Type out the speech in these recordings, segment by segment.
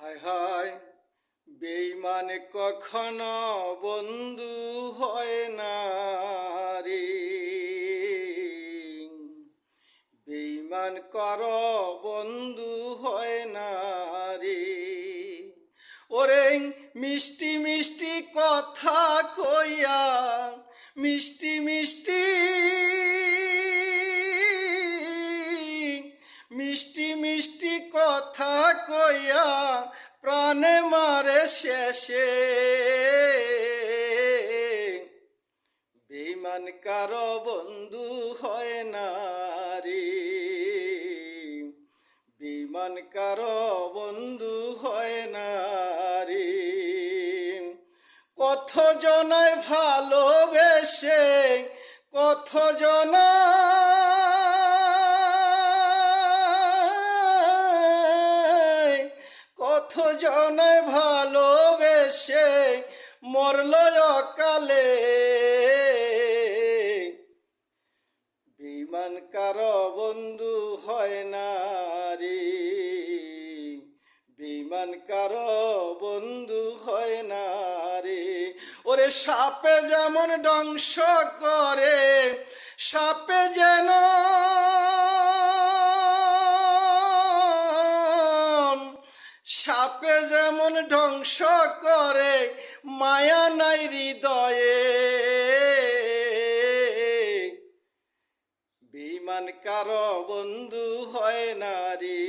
হায় হায় বেইমান কখনো বন্ধু হয় না রে। বেইমান কর বন্ধু হয় না রে। ওরে মিষ্টি মিষ্টি কথা কইয়া, মিষ্টি মিষ্টি কইয়া প্রাণে মারে শেষে। বেইমান কারও বন্ধু হয় না রে বিমান কারও বন্ধু হয় না রে কত জনায় ভালোবেসে, কত জনায় জনায় ভালোবেসে মরল অকালে। বিমান কারও বন্ধু হয় না রে বিমান কারও বন্ধু হয় না রে ওরে সাপে যেমন ধ্বংস করে, সাপে যেন সাপে যেমন ধ্বংস করে, মায়া নাই হৃদয়ে। বিমান কারও বন্ধু হয় না রে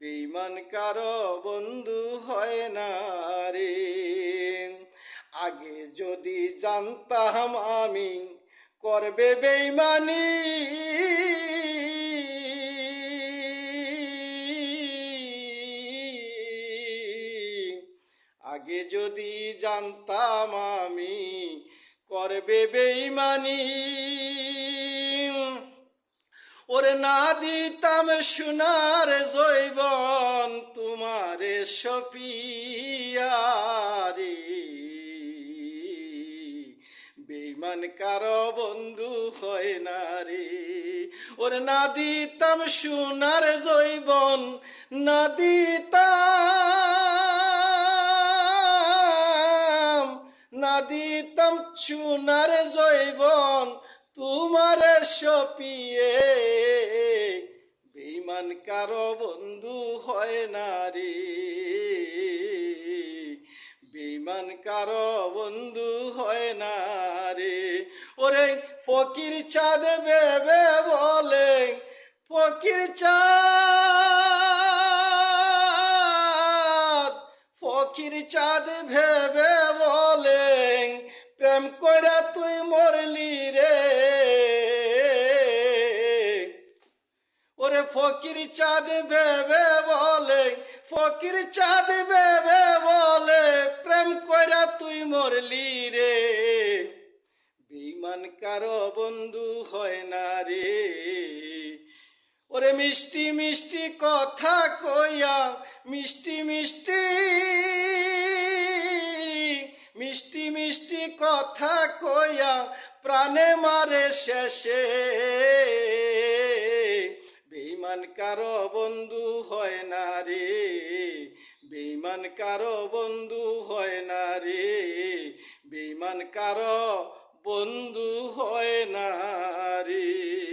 বিমান কারও বন্ধু হয় না রে আগে যদি জানতাম আমি, করবে বেইমানি আগে যদি জানতাম আমি করবে বেইমানি। ওরে না দিতাম সোনার জৈবন তোমারে সপিয়ারে। বেইমান কারও বন্ধু হয় না রে। ওরে না দিতাম সোনার জৈবন, না দিতাম দিতাম চুনার জৈবন তোমারে সপিয়ে। বেইমান কারও বন্ধু হয় না রে বেইমান কারও বন্ধু হয় না রে ওরে ফকির চাঁদ বেবে বলে, ফকির চাঁদ প্রেম কইরা তুই মরলি রে। ওরে ফকির চাঁদ ভেবে বলে, ফকির চাঁদ ভেবে বলে, প্রেম কইরা তুই মরলি রে। বিমান কারও বন্ধু হয় না রে। ওরে মিষ্টি মিষ্টি কথা কইয়া, মিষ্টি মিষ্টি মিষ্টি কথা কইয়া প্রাণে মারে শেষে। বেইমান কারও বন্ধু হয় না রে। বেইমান কারও বন্ধু হয় না রে। বেইমান কারও বন্ধু হয় না রে।